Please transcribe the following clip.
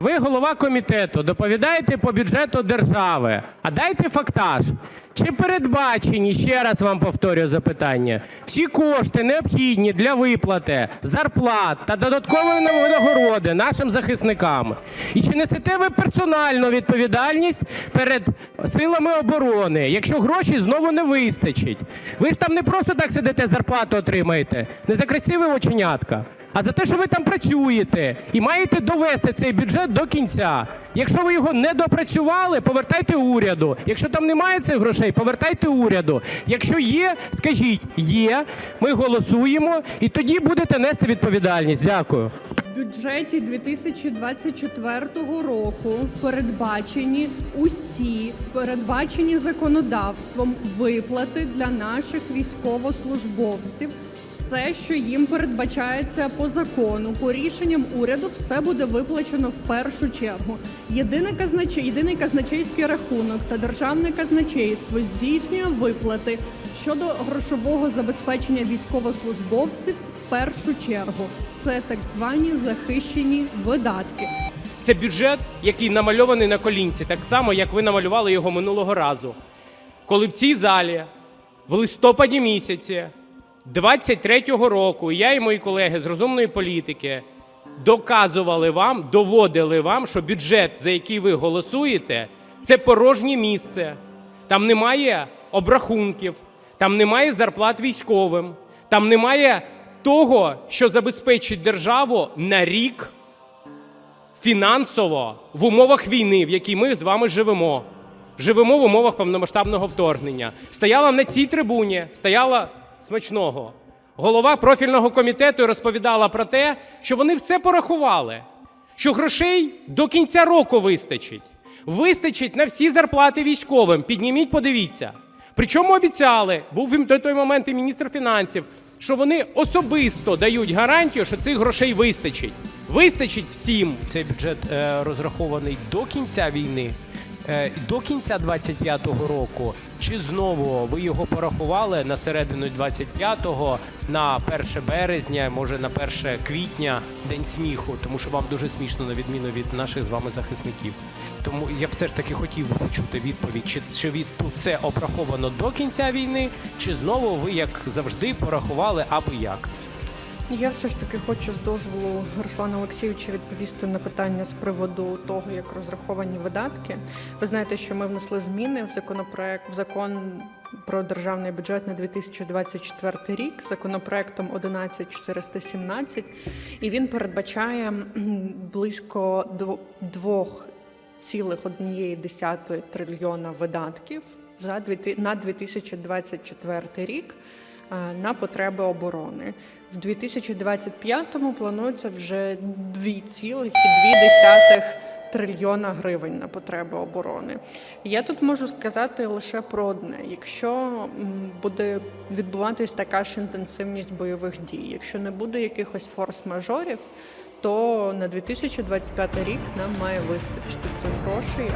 Ви голова комітету, доповідаєте по бюджету держави. А дайте фактаж. Чи передбачені, ще раз вам повторюю запитання, всі кошти необхідні для виплати зарплат та додаткової винагороди нашим захисникам? І чи несете ви персональну відповідальність перед силами оборони, якщо грошей знову не вистачить? Ви ж там не просто так сидите, зарплату отримаєте, не за красиве оченятка, а за те, що ви там працюєте і маєте довести цей бюджет до кінця. Якщо ви його не допрацювали, повертайте уряду. Якщо там немає цих грошей, повертайте уряду. Якщо є, скажіть є, ми голосуємо, і тоді будете нести відповідальність. Дякую. В бюджеті 2024 року передбачені усі передбачені законодавством виплати для наших військовослужбовців. Все, що їм передбачається по закону, по рішенням уряду, все буде виплачено в першу чергу. Єдине казначей, єдиний казначейський рахунок та державне казначейство здійснює виплати щодо грошового забезпечення військовослужбовців в першу чергу. Це так звані захищені видатки. Це бюджет, який намальований на колінці, так само, як ви намалювали його минулого разу. Коли в цій залі в листопаді місяці 23-го року я і мої колеги з розумної політики доказували вам, доводили вам, що бюджет, за який ви голосуєте, це порожнє місце. Там немає обрахунків, там немає зарплат військовим, там немає того, що забезпечить державу на рік фінансово в умовах війни, в якій ми з вами живемо. Живемо в умовах повномасштабного вторгнення. Стояла на цій трибуні, стояла смачного. Голова профільного комітету розповідала про те, що вони все порахували, що грошей до кінця року вистачить. Вистачить на всі зарплати військовим. Підніміть, подивіться. Причому обіцяли, був їм до той момент і міністр фінансів, що вони особисто дають гарантію, що цих грошей вистачить. Вистачить всім. Цей бюджет е, розрахований до кінця війни, до кінця 25-го року. Чи знову ви його порахували на середину 25-го, на 1 березня, може на 1 квітня, день сміху, тому що вам дуже смішно на відміну від наших з вами захисників. Тому я все ж таки хотів би почути відповідь, чи, чи від тут все обраховано до кінця війни, чи знову ви, як завжди, порахували аби як. Я все ж таки хочу з дозволу Руслана Олексійовича відповісти на питання з приводу того, як розраховані видатки. Ви знаєте, що ми внесли зміни в законопроект в закон про державний бюджет на 2024 рік законопроектом 11417, і він передбачає близько 2,1 трильйона видатків за на 2024 рік на потреби оборони. В 2025-му планується вже 2,2 трильйона гривень на потреби оборони. Я тут можу сказати лише про одне: якщо буде відбуватись така ж інтенсивність бойових дій, якщо не буде якихось форс-мажорів, то на 2025 рік нам має вистачити цих грошей.